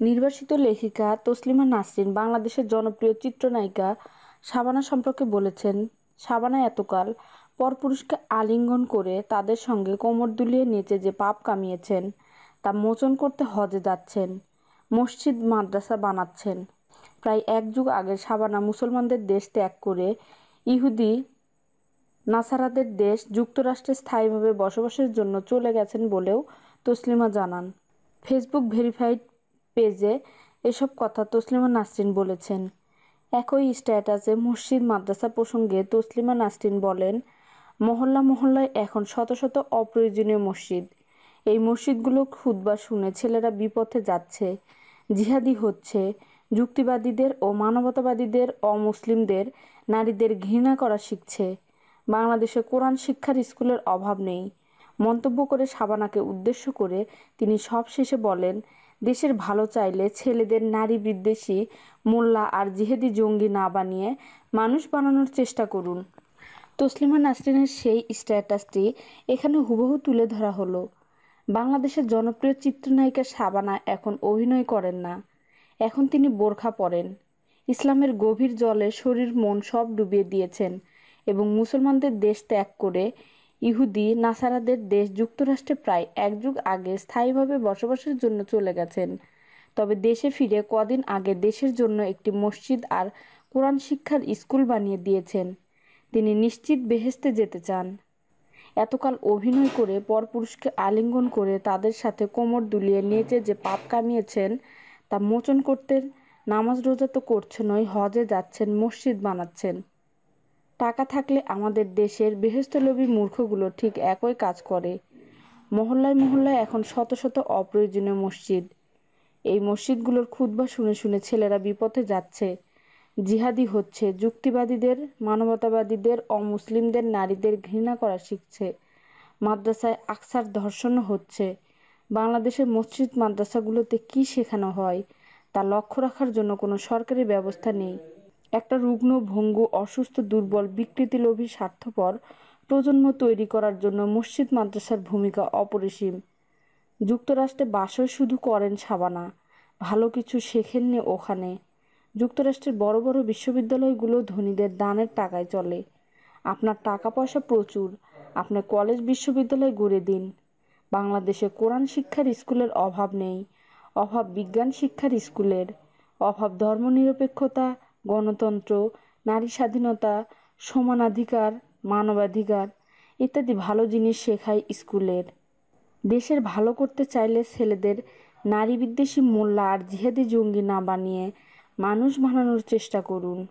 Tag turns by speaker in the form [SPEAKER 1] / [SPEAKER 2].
[SPEAKER 1] নির্বাসিত লেখিকা তসলিমা নাসরিন বাংলাদেশের জনপ্রিয় চিত্রনায়িকা শাবানা সম্পর্কে বলেছেন, শাবানা এতকাল পরপুরুষকে আলিঙ্গন করে তাদের সঙ্গে কোমর দুলিয়ে নেচে যে পাপ কামিয়েছেন, তা মোচন করতে হজে যাচ্ছেন, মসজিদ মাদ্রাসা বানাচ্ছেন। প্রায় এক যুগ আগে শাবানা মুসলমানদের দেশ ত্যাগ করে ইহুদি নাসারাদের দেশ যুক্তরাষ্ট্রে স্থায়ীভাবে বসবাসের জন্য চলে গেছেন বলেও তসলিমা জানান। ফেসবুক ভেরিফাইড পেজে এসব কথা তসলিমা নাসরিন বলেছেন। একই স্ট্যাটাসে মসজিদ মাদ্রাসা প্রসঙ্গে তসলিমা নাসরিন বলেন, মহল্লা মহল্লায় এখন শত শত অপ্রয়োজনীয় মসজিদ। এই মসজিদগুলো খুদ্া শুনে ছেলেরা বিপথে যাচ্ছে। জিহাদি হচ্ছে। যুক্তিবাদীদের ও মানবতাবাদীদের অমুসলিমদের নারীদের ঘৃণা করা শিখছে। বাংলাদেশে কোরআন শিক্ষার স্কুলের অভাব নেই। মন্তব্য করে শাবানাকে উদ্দেশ্য করে তিনি সবশেষে বলেন দেশের ভালো চাইলে ছেলেদের নারী বিদ্বেষী, মোল্লা আর জিহেদি জঙ্গি না বানিয়ে মানুষ বানানোর চেষ্টা করুন। তসলিমা নাসরিনের সেই স্ট্যাটাসটি এখানে হুবহু তুলে ধরা হলো। বাংলাদেশের জনপ্রিয় চিত্রনায়িকা সাবানা এখন অভিনয় করেন না। এখন তিনি বোরখা পরেন। ইসলামের গভীর জলে শরীর, মন সব ডুবিয়ে দিয়েছেন এবং মুসলমানদের দেশ ত্যাগ করে ইহুদি নাসারাদের দেশ যুক্তরাষ্ট্রে প্রায় এক যুগ আগে স্থায়ীভাবে বসবাসের জন্য চলে গেছেন। তবে দেশে ফিরে কদিন আগে দেশের জন্য একটি মসজিদ আর কোরআন শিক্ষার স্কুল বানিয়ে দিয়েছেন। তিনি নিশ্চিত বেহেস্তে যেতে চান। এতকাল অভিনয় করে, পরপুরুষকে আলিঙ্গন করে তাদের সাথে কোমর দুলিয়ে নেচে যে পাপ কামিয়েছেন, তা মোচন করতে নামাজ রোজা তো করছেনই হজে যাচ্ছেন, মসজিদ বানাচ্ছেন। টাকা থাকলে আমাদের দেশের বেহেস্তলোভী মূর্খগুলো ঠিক একই কাজ করে। মহল্লায় মহল্লায় এখন শত শত অপ্রয়োজনীয় মসজিদ। এই মসজিদগুলোর খুদ্া শুনে শুনে ছেলেরা বিপথে যাচ্ছে। জিহাদি হচ্ছে, যুক্তিবাদীদের, মানবতাবাদীদের, অমুসলিমদের নারীদের ঘৃণা করা শিখছে। মাদ্রাসায় আকসার ধর্ষণও হচ্ছে। বাংলাদেশের মসজিদ মাদ্রাসাগুলোতে কি শেখানো হয়, তা লক্ষ্য রাখার জন্য কোনো সরকারি ব্যবস্থা নেই। একটা রুগ্ন, ভঙ্গু, অসুস্থ, দুর্বল বিকৃতিলোভী স্বার্থপর প্রজন্ম তৈরি করার জন্য মসজিদ মাদ্রাসার ভূমিকা অপরিসীম। যুক্তরাষ্ট্রে বাসই শুধু করেন সাবানা, ভালো কিছু শেখেননি ওখানে। যুক্তরাষ্ট্রের বড় বড় বিশ্ববিদ্যালয়গুলো ধনীদের দানের টাকায় চলে। আপনার টাকা পয়সা প্রচুর আপনি কলেজ বিশ্ববিদ্যালয় গড়ে দিন। বাংলাদেশে কোরআন শিক্ষার স্কুলের অভাব নেই, অভাব বিজ্ঞান শিক্ষার স্কুলের, অভাব ধর্মনিরপেক্ষতা গণতন্ত্র, নারী স্বাধীনতা, সমানাধিকার, মানবাধিকার ইত্যাদি ভালো জিনিস শেখায় স্কুলের। দেশের ভালো করতে চাইলে ছেলেদের নারী বিদ্বেষী মোল্লা আর জিহাদি জঙ্গি না বানিয়ে মানুষ বানানোর চেষ্টা করুন।